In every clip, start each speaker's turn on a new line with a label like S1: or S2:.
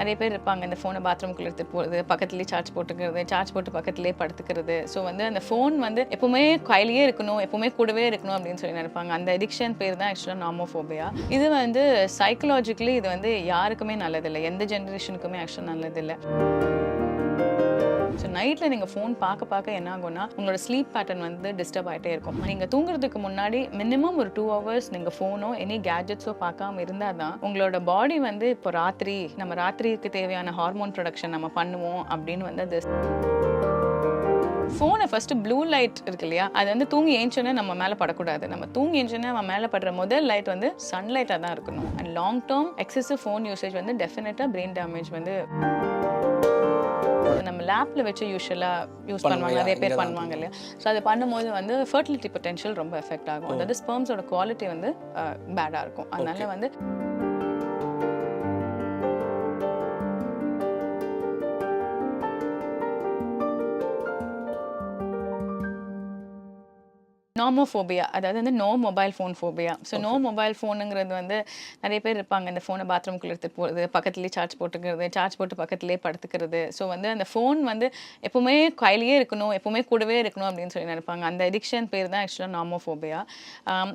S1: நிறைய பேர் இருப்பாங்க இந்த ஃபோனை பாத்ரூம்குள்ள எடுத்துட்டு போகிறது பக்கத்துலேயே சார்ஜ் போட்டுக்கிறது சார்ஜ் போட்டு பக்கத்துலேயே படுத்துக்கிறது. ஸோ வந்து அந்த ஃபோன் வந்து எப்பவுமே கையிலேயே இருக்கணும் எப்பவுமே கூடவே இருக்கணும் அப்படின்னு சொல்லி நினைப்பாங்க. அந்த அடிக்ஷன் பேர் தான் ஆக்சுவலாக நாமோஃபோபியா இது வந்து சைக்கலாஜிக்கலி இது வந்து யாருக்குமே நல்லதில்லை. எந்த ஜென்ரேஷனுக்குமே ஆக்சுவலாக நல்லதில்லை. ஸோ நைட்டில் நீங்கள் ஃபோன் பார்க்க பார்க்க என்ன ஆகும்னா உங்களோட ஸ்லீப் பேட்டர்ன் வந்து டிஸ்டர்ப் ஆகிட்டே இருக்கும். நீங்கள் தூங்குறதுக்கு முன்னாடி மினிமம் ஒரு டூ ஹவர்ஸ் நீங்கள் ஃபோனோ எனி கேஜெட்ஸோ பார்க்காம இருந்தால் தான் உங்களோட பாடி வந்து இப்போ ராத்திரி நம்ம ராத்திரிக்கு தேவையான ஹார்மோன் ப்ரொடக்ஷன் நம்ம பண்ணுவோம் அப்படின்னு வந்து அது ஃபோனை ஃபர்ஸ்ட் ப்ளூ லைட் இருக்கு இல்லையா? அது வந்து தூங்கி ஏஞ்சோன்னே நம்ம மேலே படக்கூடாது. நம்ம தூங்கி ஏஞ்சோன்னே நம்ம மேலே படுற முதல் லைட் வந்து சன்லைட்டாக தான் இருக்கணும். And long term excessive phone usage வந்து டெஃபினட்டாக பிரெயின் டேமேஜ் வந்து நம்ம லேப்ல வச்சு யூஸ்வலாக யூஸ் பண்ணுவாங்க. நிறைய பேர் பண்ணுவாங்க இல்லையா? ஸோ அது பண்ணும்போது வந்து ஃபர்டிலிட்டி பொட்டென்ஷியல் ரொம்ப எஃபெக்ட் ஆகும். அதாவது ஸ்பெர்ம்ஸோட குவாலிட்டி வந்து பேடாக இருக்கும். அதனால வந்து நாமோஃபோபியா அதாவது வந்து no mobile phone phobia so no mobile ஃபோனுங்கிறது வந்து நிறைய பேர் இருப்பாங்க. இந்த ஃபோனை பாத்ரூம்குள்ள எடுத்துட்டு போகிறது பக்கத்துலேயே சார்ஜ் போட்டுக்கிறது சார்ஜ் போட்டு பக்கத்துலேயே படுத்துக்கிறது. ஸோ வந்து அந்த ஃபோன் வந்து எப்பவுமே கையிலேயே இருக்கணும் எப்பவுமே கூடவே இருக்கணும் அப்படின்னு சொல்லி நினைப்பாங்க. அந்த அடிக்ஷன் பேர் தான் ஆக்சுவலாக நாமோஃபோபியா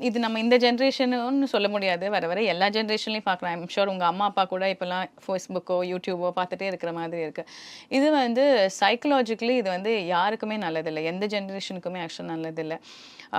S1: இது நம்ம இந்த ஜென்ரேஷனுன்னு சொல்ல முடியாது. வர வர எல்லா ஜென்ரேஷன்லையும் பார்க்கலாம். ஐம் ஷோர் உங்கள் அம்மா அப்பா கூட இப்போல்லாம் ஃபேஸ்புக்கோ யூடியூபோ பார்த்துட்டே இருக்கிற மாதிரி இருக்குது இது வந்து சைக்கலாஜிக்கலி இது வந்து யாருக்குமே நல்லதில்லை. எந்த ஜென்ரேஷனுக்குமே ஆக்சுவலாக நல்லதில்லை.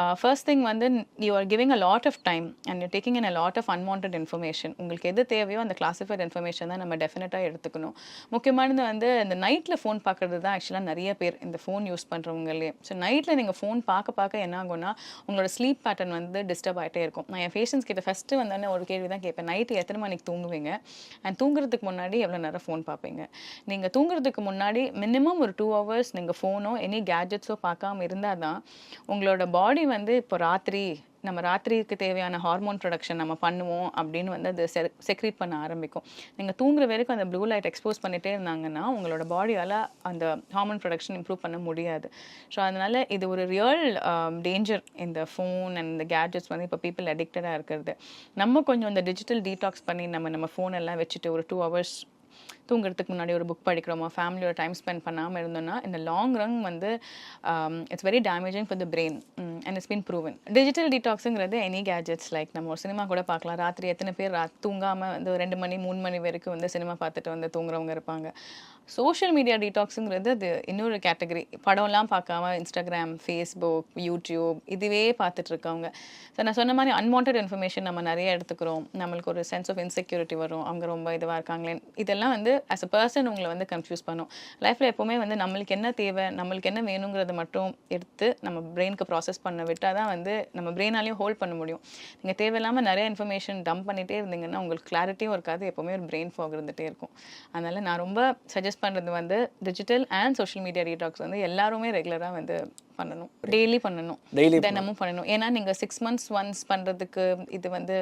S1: Uh, ஃபர்ஸ்ட் திங் வந்து you are giving a lot of time and you taking a lot of unwanted information உங்களுக்கு எது தேவையோ அந்த கிளாஸிஃபைட் இன்ஃபர்மேஷன் தான் நம்ம டெஃபினட்டாக எடுத்துக்கணும். முக்கியமானது வந்து இந்த நைட்டில் ஃபோன் பார்க்குறது தான் ஆக்சுவலாக நிறைய பேர் இந்த ஃபோன் யூஸ் பண்ணுறவங்களே ஸோ நைட்டில் நீங்கள் ஃபோன் பார்க்க பார்க்க என்ன ஆகும்னா உங்களோட ஸ்லீப் பேட்டர்ன் வந்து டிஸ்டர்ப் ஆகிட்டே இருக்கும். நான் என் பேஷன்ஸ் கிட்ட ஃபஸ்ட்டு வந்தோடனே ஒரு கேள்வி தான் கேட்பேன். நைட்டு எத்தனை மணிக்கு தூங்குவீங்க? அண்ட் தூங்குறதுக்கு முன்னாடி எவ்வளோ நேரம் ஃபோன் பார்ப்பீங்க? நீங்கள் தூங்குறதுக்கு முன்னாடி மினிமம் ஒரு டூ ஹவர்ஸ் நீங்கள் ஃபோனோ எனி கேஜெட்ஸோ பார்க்காம இருந்தால் தான் உங்களோட பாடி வந்து இப்போ ராத்திரி நம்ம ராத்திரிக்கு தேவையான ஹார்மோன் ப்ரொடக்ஷன் நம்ம பண்ணுவோம் அப்படின்னு வந்து அது செக்ரீட் பண்ண ஆரம்பிக்கும். நீங்கள் தூங்குற வரைக்கும் அந்த ப்ளூ லைட் எக்ஸ்போஸ் பண்ணிகிட்டே இருந்தாங்கன்னா உங்களோட பாடியால் அந்த ஹார்மோன் ப்ரொடக்ஷன் இம்ப்ரூவ் பண்ண முடியாது. ஸோ அதனால் இது ஒரு ரியல் டேஞ்சர் இந்த ஃபோன் அண்ட் இந்த கேட்ஜெட்ஸ் வந்து இப்போ பீப்புள் அடிக்டடாக இருக்கிறது. நம்ம கொஞ்சம் இந்த டிஜிட்டல் டீடாக்ஸ் பண்ணி நம்ம நம்ம ஃபோன் எல்லாம் வச்சுட்டு ஒரு டூ ஹவர்ஸ் தூங்குறதுக்கு முன்னாடி ஒரு புக் படிக்கிறோமா? ஃபேமிலியோட டைம் ஸ்பெண்ட் பண்ணாமல் இருந்தோம்னா இந்த லாங் ரன் வந்து it's very damaging for the brain and it's been proven digital டீடாக்ஸுங்கிறது any gadgets like நம்ம ஒரு சினிமா கூட பார்க்கலாம். ராத்திரி எத்தனை பேர் ரா தூங்காமல் வந்து ரெண்டு மணி மூணு மணி வரைக்கும் வந்து சினிமா பார்த்துட்டு வந்து தூங்குறவங்க இருப்பாங்க. சோஷியல் மீடியா டீடாக்ஸுங்கிறது அது இன்னொரு கேட்டகரி படம்லாம் பார்க்காம இன்ஸ்டாகிராம் ஃபேஸ்புக் யூடியூப் இதுவே பார்த்துட்டு இருக்கவங்க ஸோ நான் சொன்ன மாதிரி அன்வான்ட் இன்ஃபர்மேஷன் நம்ம நிறைய எடுத்துக்கிறோம். நம்மளுக்கு ஒரு சென்ஸ் ஆஃப் இன்செக்யூரிட்டி வரும். அவங்க ரொம்ப இதுவாக இருக்காங்களே. இதெல்லாம் வந்து ஆஸ் அ பர்சன் உங்களை வந்து கன்ஃபியூஸ் பண்ணும். லைஃப்பில் எப்போவுமே வந்து நம்மளுக்கு என்ன தேவை நம்மளுக்கு என்ன வேணுங்கிறத மட்டும் எடுத்து நம்ம பிரெயினுக்கு ப்ராசஸ் பண்ண விட்டால் தான் வந்து நம்ம பிரெயினாலையும் ஹோல்ட் பண்ண முடியும். நீங்கள் தேவையில்லாமல் நிறைய இன்ஃபர்மேஷன் டம்ப் பண்ணிகிட்டே இருந்தீங்கன்னா உங்களுக்கு கிளாரிட்டியும் இருக்காது. எப்போவுமே ஒரு பிரெயின் ஃபாக் இருந்துகிட்டே இருக்கும். அதனால் நான் ரொம்ப சஜஸ்ட் பண்ணுறது வந்து digital and social media detox வந்து எல்லாருமே ரெகுலராக வந்து பண்ணணும். டெய்லி பண்ணணும்.
S2: Daily
S1: தினமும் பண்ணணும். ஏன்னா நீங்கள் சிக்ஸ் மந்த்ஸ் ஒன்ஸ் பண்ணுறதுக்கு இது வந்து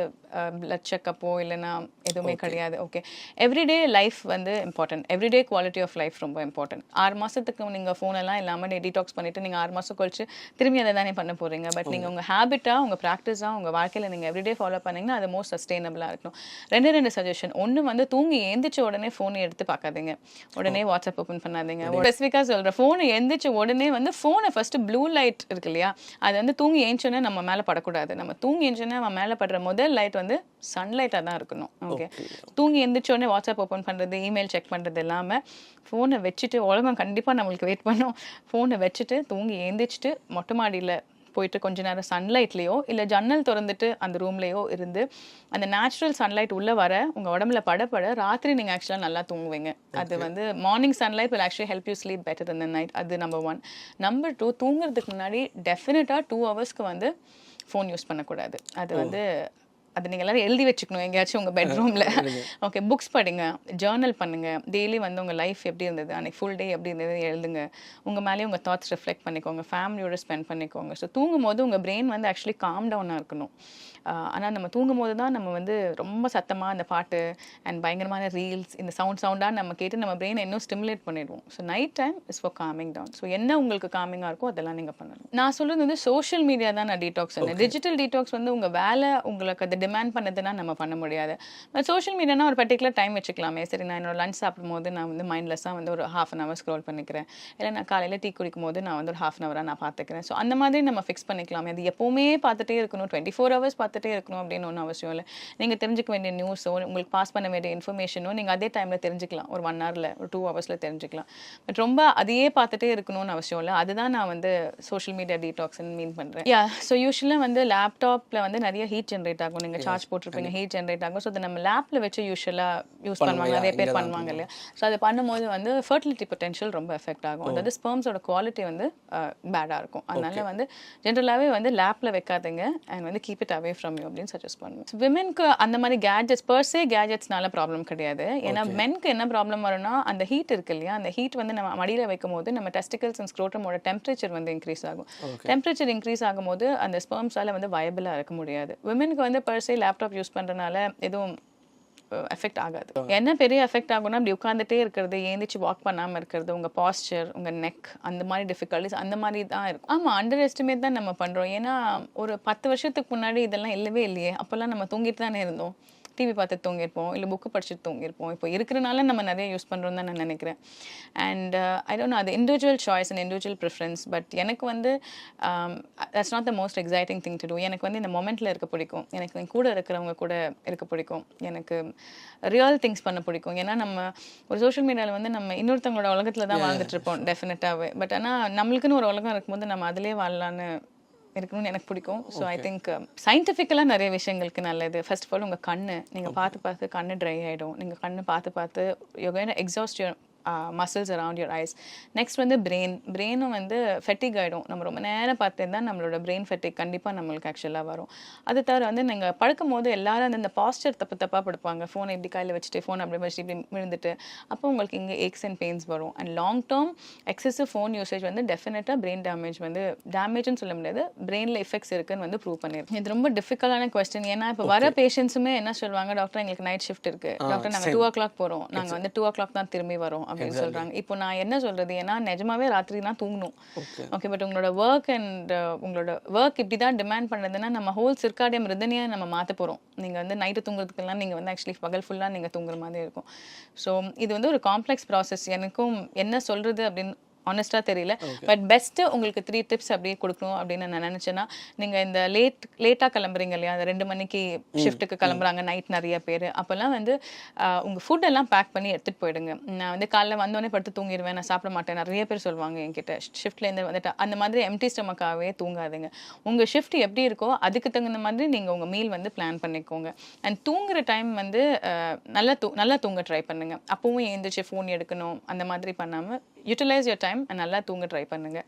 S1: பிளட் செக்கப்போ இல்லைன்னா எதுவுமே கிடையாது. ஓகே எவ்ரிடே லைஃப் வந்து important everyday quality of life ரொம்ப இம்பார்ட்டன்ட் ஆறு மாதத்துக்கு நீங்கள் ஃபோனெல்லாம் இல்லாமல் டீடாக்ஸ் பண்ணிவிட்டு நீங்கள் ஆறு மாதம் கழிச்சு திரும்பி அதை தானே பண்ண போகிறீங்க பட் நீங்கள் உங்கள் ஹேபிட்டாக உங்கள் ப்ராக்டிஸாக உங்கள் வாழ்க்கையில் நீங்கள் எவ்ரிடே ஃபாலோ பண்ணீங்கன்னா அது மோஸ்ட் சஸ்டைனபிளாக இருக்கணும். ரெண்டு ரெண்டு சஜஷன் ஒன்று வந்து தூங்கி எந்திரிச்ச உடனே ஃபோனை எடுத்து பார்க்காதீங்க. உடனே வாட்ஸ்அப் ஓப்பன் பண்ணாதீங்க. ஸ்பெசிஃபிக்காக சொல்கிறேன் ஃபோனை எந்திரிச்ச உடனே வந்து ஃபோனை ஃபஸ்ட்டு ப்ளூ லைட் இருக்கு இல்லையா அது வந்து தூங்கி ஏஞ்சோன்னே நம்ம மேலே படக்கூடாது. நம்ம தூங்கி ஏஞ்சோன்னே நம்ம மேலே படுற முதல் லைட் வந்து சன்லைட்டாக தான் இருக்கணும். ஓகே தூங்கி எந்திரிச்சோடனே வாட்ஸ்அப் ஓப்பன் பண்ணுறது இமெயில் செக் பண்ணுறது இல்லாமல் ஃபோனை வச்சுட்டு உலகம் கண்டிப்பாக நம்மளுக்கு வெயிட் பண்ணும். ஃபோனை வச்சுட்டு தூங்கி எந்திரிச்சிட்டு மொட்டை மாடியில் போயிட்டு கொஞ்ச நேரம் சன்லைட்லேயோ இல்லை ஜன்னல் திறந்துட்டு அந்த ரூம்லேயோ இருந்து அந்த நேச்சுரல் சன்லைட் உள்ளே வர உங்கள் உடம்புல படப்பட ராத்திரி நீங்கள் ஆக்சுவலாக நல்லா தூங்குவீங்க. அது வந்து morning sunlight will actually help you sleep better than the night. அது நம்பர் ஒன் நம்பர் டூ தூங்குறதுக்கு முன்னாடி டெஃபினட்டாக டூ ஹவர்ஸ்க்கு வந்து ஃபோன் யூஸ் பண்ணக்கூடாது. அது வந்து அது நீங்கள் எல்லாரும் எழுதி வச்சுக்கணும் எங்கேயாச்சும் உங்கள் பெட்ரூமில் ஓகே புக்ஸ் படிங்க ஜேர்னல் பண்ணுங்க. டெய்லி வந்து உங்கள் லைஃப் எப்படி இருந்தது? அன்னைக்கு ஃபுல் டே எப்படி இருந்தது? எழுதுங்க. உங்கள் மேலேயே உங்கள் தாட்ஸ் ரிஃப்ளெக்ட் பண்ணிக்கோங்க. ஃபேமிலியோட ஸ்பெண்ட் பண்ணிக்கோங்க. ஸோ தூங்கும் போது உங்கள் பிரெயின் வந்து ஆக்சுவலி காம் டவுனாக இருக்கணும். ஆனால் நம்ம தூங்கும் போது தான் நம்ம வந்து ரொம்ப சத்தமாக அந்த பாட்டு அண்ட் பயங்கரமான ரீல்ஸ் இந்த சவுண்ட் சவுண்டாக நம்ம கேட்டு நம்ம பிரெயினை இன்னும் ஸ்டிமுலேட் பண்ணிடுவோம். So night time is for calming down so என்ன உங்களுக்கு காமிங்காக இருக்கோ அதெல்லாம் நீங்கள் பண்ணணும். நான் சொல்கிறது வந்து சோஷியல் மீடியா தான் நான் டீடாக்ஸ் சொன்னேன். டிஜிட்டல் டீடாக்ஸ் வந்து உங்கள் வேலை உங்களுக்கு அதை டிமாண்ட் பண்ணதுன்னா நம்ம பண்ண முடியாது. சோஷியல் மீடியானா ஒரு பர்டிகுலர் டைம் வச்சுக்கலாமே. சரி நான் என்னோட லஞ்ச் சாப்பிடும்போது நான் வந்து மைண்ட்லெஸ்ஸாக வந்து ஒரு ஹாஃப் அன் ஹவர் ஸ்க்ரோல் பண்ணிக்கிறேன். இல்லை நான் காலையில் டீ குடிக்கும் போது நான் வந்து ஒரு ஹாஃப் அன் ஹவராக நான் பார்த்துக்கிறேன். ஸோ அந்த மாதிரி நம்ம ஃபிக்ஸ் பண்ணிக்கலாமே. அது எப்போவுமே பார்த்துட்டே இருக்கணும். டுவெண்ட்டி ஃபோர் ஹவர்ஸ் பார்த்துட்டே இருக்கணும் அப்படின்னு ஒன்றும் அவசியம் இல்லை. நீங்கள் தெரிஞ்சுக்க வேண்டிய நியூஸோ உங்களுக்கு பாஸ் பண்ண வேண்டிய இன்ஃபர்மேஷனோ நீங்கள் அதே டைமில் தெரிஞ்சுக்கலாம். ஒரு ஒன் ஹவரில் ஒரு டூ ஹவர்ஸில் தெரிஞ்சுக்கலாம். பட் ரொம்ப அதையே பார்த்துட்டே இருக்கணும்னு அவசியம் இல்லை. அதுதான் நான் வந்து சோஷியல் மீடியா டீடாக்ஸ்னு மீன் பண்ணுறேன் யா ஸோ யூஸ்வலாக வந்து லேப்டாப்பில் வந்து நிறைய ஹீட் ஜென்ரேட் ஆகும். நீங்கள் சார்ஜ் போட்டிருப்பீங்க ஹீட் ஜென்ரேட் ஆகும். ஸோ அதை நம்ம லேப்பில் வச்சு யூஸ்வலாக யூஸ் பண்ணுவாங்க. நிறைய பேர் பண்ணுவாங்க இல்லையா? ஸோ அது பண்ணும்போது வந்து ஃபர்டிலிட்டி பொட்டென்ஷியல் ரொம்ப எஃபெக்ட் ஆகும். அதாவது ஸ்பெர்ம்ஸோட குவாலிட்டி வந்து பேடாக இருக்கும். அதனால வந்து ஜென்ரலாகவே வந்து லேப்பில் வைக்காதீங்க. அண்ட் வந்து keep it away from you அப்படின்னு சஜஸ்ட் பண்ணுவோம் விமென்க்கு அந்த மாதிரி கேஜெட்ஸ் பர்சே கேஜெட்ஸ்னால ப்ராப்ளம் கிடையாது. ஏன்னா மென்க்கு என்ன ப்ராப்ளம் வரும்னா அந்த ஹீட் இருக்கு இல்லையா? அந்த ஹீட் வந்து நம்ம மடியில் வைக்கும் போது நம்ம டெஸ்டிகல்ஸ் அண்ட் ஸ்க்ரோட்டமோட டெம்பரேச்சர் வந்து இன்க்ரீஸ் ஆகும். டெம்பரேச்சர் இன்க்ரீஸ் ஆகும்போது அந்த ஸ்பெர்ம்ஸால வந்து வயபிளாக இருக்க முடியாது. விமென்க்கு வந்து பர்சே லேப்டாப் யூஸ் பண்ணுறதுனால எதுவும் எஃபெக்ட் ஆகாது. என்ன பெரிய எஃபெக்ட் ஆகும்னா அப்படி உட்காந்துட்டே இருக்கிறது ஏந்திச்சு வாக் பண்ணாமல் இருக்கிறது உங்கள் பாஸ்டர் உங்கள் நெக் அந்த மாதிரி டிஃபிகல்ட்டிஸ் அந்த மாதிரி தான் இருக்கும். ஆமாம் அண்டர் எஸ்டிமேட் தான் நம்ம பண்ணுறோம் ஏன்னா ஒரு பத்து வருஷத்துக்கு முன்னாடி இதெல்லாம் இல்லவே இல்லையே. அப்போல்லாம் நம்ம தூங்கிட்டு தானே இருந்தோம். டிவி பார்த்து தூங்கியிருப்போம் இல்லை புக்கு படிச்சுட்டு தூங்கியிருப்போம். இப்போ இருக்கிறனால நம்ம நிறைய யூஸ் பண்ணுறோம் தான் நான் நினைக்கிறேன். அண்ட் ஐ டோன்ட் அது individual choice and individual preference but எனக்கு வந்து that's not the most exciting thing to do எனக்கு வந்து இந்த மொமெண்ட்டில் இருக்க பிடிக்கும். எனக்கு என் கூட இருக்கிறவங்க கூட இருக்க பிடிக்கும். எனக்கு ரியல் திங்ஸ் பண்ண பிடிக்கும். ஏன்னா நம்ம ஒரு சோஷியல் மீடியாவில் வந்து நம்ம இன்னொருத்தவங்களோட உலகத்தில் தான் வாழ்ந்துட்டு இருப்போம் டெஃபினட்டாகவே பட் ஆனால் நம்மளுக்குன்னு ஒரு உலகம் இருக்கும்போது நம்ம அதிலே வாழலான்னு இருக்கணும்னு எனக்கு பிடிக்கும். ஸோ ஐ திங்க் சயின்டிஃபிக்கலாக நிறைய விஷயங்களுக்கு நல்லது. ஃபர்ஸ்ட் ஆஃப் ஆல் உங்கள் கண்ணு. நீங்கள் பார்த்து பார்த்து கண்ணு ட்ரை ஆகிடும் நீங்கள் கண்ணு பார்த்து பார்த்து yoga exhaust muscles around your eyes next வந்து பிரெயின் பிரெயினும் வந்து ஃபெட்டிக் ஆகிடும் நம்ம ரொம்ப நேரம் பார்த்துருந்தா நம்மளோட பிரெயின் ஃபெட்டிக் கண்டிப்பாக நம்மளுக்கு ஆக்சுவலாக வரும். அது தவிர வந்து நீங்கள் படுக்கும் போது எல்லாரும் அந்த இந்த பாஸ்டர் தப்பு தப்பாக படுப்பாங்க. ஃபோனை இப்படி கையில் வச்சுட்டு ஃபோன் அப்படி வச்சுட்டு இப்படி விழுந்துட்டு அப்போ உங்களுக்கு இங்கே ஏக்ஸ் அண்ட் பெயின்ஸ் வரும். And long term excessive phone usage வந்து டெஃபினட்டாக பிரெயின் டேமேஜ் வந்து டேமேஜ்னு சொல்ல முடியாது பிரெயினில் எஃபெக்ட்ஸ் இருக்குன்னு வந்து ப்ரூவ் பண்ணிருக்கு. இது ரொம்ப டிஃபிகல்ட்டான கொஸ்டின் ஏன்னா இப்போ வர பேஷண்ட்ஸுமே என்ன சொல்லுவாங்க டாக்டர் எங்களுக்கு நைட் ஷிஃப்ட் இருக்கு. டாக்டர் நாங்கள் டூ ஓ கிளாக் போகிறோம் நாங்கள் வந்து டூ ஓ கிளாக் தான் திரும்பி வரோம். அப்படின்னு சொல்றாங்க. இப்போ நான் என்ன சொல்றது? ஏன்னா நிஜமாவே ராத்திரி தான் தூங்கணும் ஓகே பட் உங்களோட ஒர்க் அண்ட் உங்களோட ஒர்க் இப்படி தான் டிமாண்ட் பண்ணுறதுன்னா நம்ம ஹோல் சிற்காடியம் ரிதனியை நம்ம மாற்ற போகிறோம் நீங்கள் வந்து நைட்டு தூங்குறதுக்கெல்லாம் நீங்கள் வந்து ஆக்சுவலி பகல் ஃபுல்லாக நீங்கள் தூங்குற மாதிரி இருக்கும். ஸோ இது வந்து ஒரு காம்ப்ளெக்ஸ் ப்ராசஸ் எனக்கும் என்ன சொல்றது அப்படின்னு ஆனஸ்ட்டாக தெரியல. பட் பெஸ்ட்டு உங்களுக்கு த்ரீ டிப்ஸ் அப்படியே கொடுக்கணும் அப்படின்னு நான் நினச்சேன்னா நீங்கள் இந்த லேட் லேட்டாக கிளம்புறீங்க இல்லையா? அந்த ரெண்டு மணிக்கு ஷிஃப்ட்டுக்கு கிளம்புறாங்க நைட் நிறைய பேர். அப்போல்லாம் வந்து ஆஹ், உங்க ஃபுட் எல்லாம் பேக் பண்ணி எடுத்துகிட்டு போயிடுங்க. நான் வந்து காலைல வந்தோடனே படுத்து தூங்கிடுவேன் நான் சாப்பிட மாட்டேன். நிறைய பேர் சொல்லுவாங்க என்கிட்ட ஷிஃப்ட்லேருந்து வந்துட்டு. அந்த மாதிரி எம்டி ஸ்டமக்காகவே தூங்காதுங்க. உங்கள் ஷிஃப்ட் எப்படி இருக்கோ அதுக்கு தகுந்த மாதிரி நீங்கள் உங்கள் மீல் வந்து பிளான் பண்ணிக்கோங்க. அண்ட் தூங்குற டைம் வந்து நல்லா தூ நல்லா தூங்க ட்ரை பண்ணுங்க. அப்பவும் எழுந்திரிச்சு ஃபோன் எடுக்கணும் அந்த மாதிரி பண்ணாமல் யூட்டிலைஸ் யோர் டைம் நல்லா தூங்க ட்ரை பண்ணுங்க.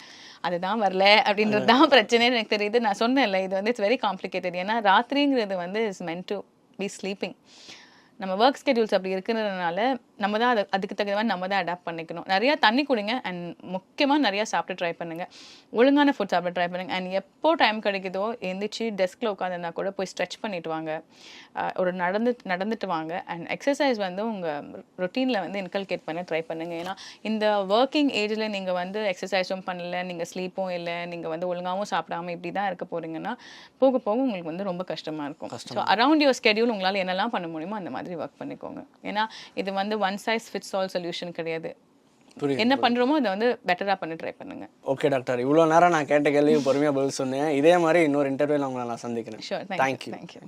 S1: அதுதான் வரல அப்படின்றது தான் பிரச்சனைன்னு எனக்கு தெரியுது. நான் சொன்னேன்ல இது வந்து இட்ஸ் வெரி காம்ப்ளிகேட்டட் ஏன்னா ராத்திரிங்கிறது வந்து is meant to be sleeping நம்ம ஒர்க் ஸ்கெடியூல்ஸ் அப்படி இருக்கிறதுனால நம்ம தான் அது அதுக்கு தகுந்த மாதிரி நம்ம தான் அடாப்ட் பண்ணிக்கணும். நிறையா தண்ணி குடிங்க அண்ட் முக்கியமாக நிறையா சாப்பிட்டு ட்ரை பண்ணுங்க. ஒழுங்கான ஃபுட் சாப்பிட ட்ரை பண்ணுங்க. அண்ட் எப்போ டைம் கிடைக்குதோ எந்திரிச்சு டெஸ்கில் உட்காந்துருந்தா கூட போய் ஸ்ட்ரெச் பண்ணிட்டு வாங்க. ஒரு நடந்து நடந்துட்டு வாங்க. அண்ட் எக்ஸசைஸ் வந்து உங்கள் ரொட்டீனில் வந்து இன்கல்கேட் பண்ண ட்ரை பண்ணுங்க. ஏன்னா இந்த ஒர்க்கிங் ஏஜில் நீங்கள் வந்து எக்ஸசைஸும் பண்ணல நீங்கள் ஸ்லீப்பும் இல்லை நீங்கள் வந்து ஒழுங்காகவும் சாப்பிடாம இப்படி தான் இருக்க போறீங்கன்னா போக போக உங்களுக்கு வந்து ரொம்ப கஷ்டமாக இருக்கும். ஸோ அரவுண்ட் யுவர் ஸ்கெடியூல் உங்களால் என்னெல்லாம் பண்ண முடியுமோ அந்த மாதிரி ஒர்க் பண்ணிக்கோங்க. ஏன்னா இது வந்து one size fits all solution கிடையாது. என்ன பண்ணுறோமோ அதை வந்து பெட்டராக பண்ண ட்ரை பண்ணுங்க.
S2: ஓகே டாக்டர் இவ்வளோ நேரம் நான் கேட்ட கேள்வியும் பொறுமையாக பதில் சொன்னேன். இதே மாதிரி இன்னொரு இன்டர்வியூல உங்களை நான் சந்திக்கிறேன்.
S1: Sure
S2: thank you
S1: thank you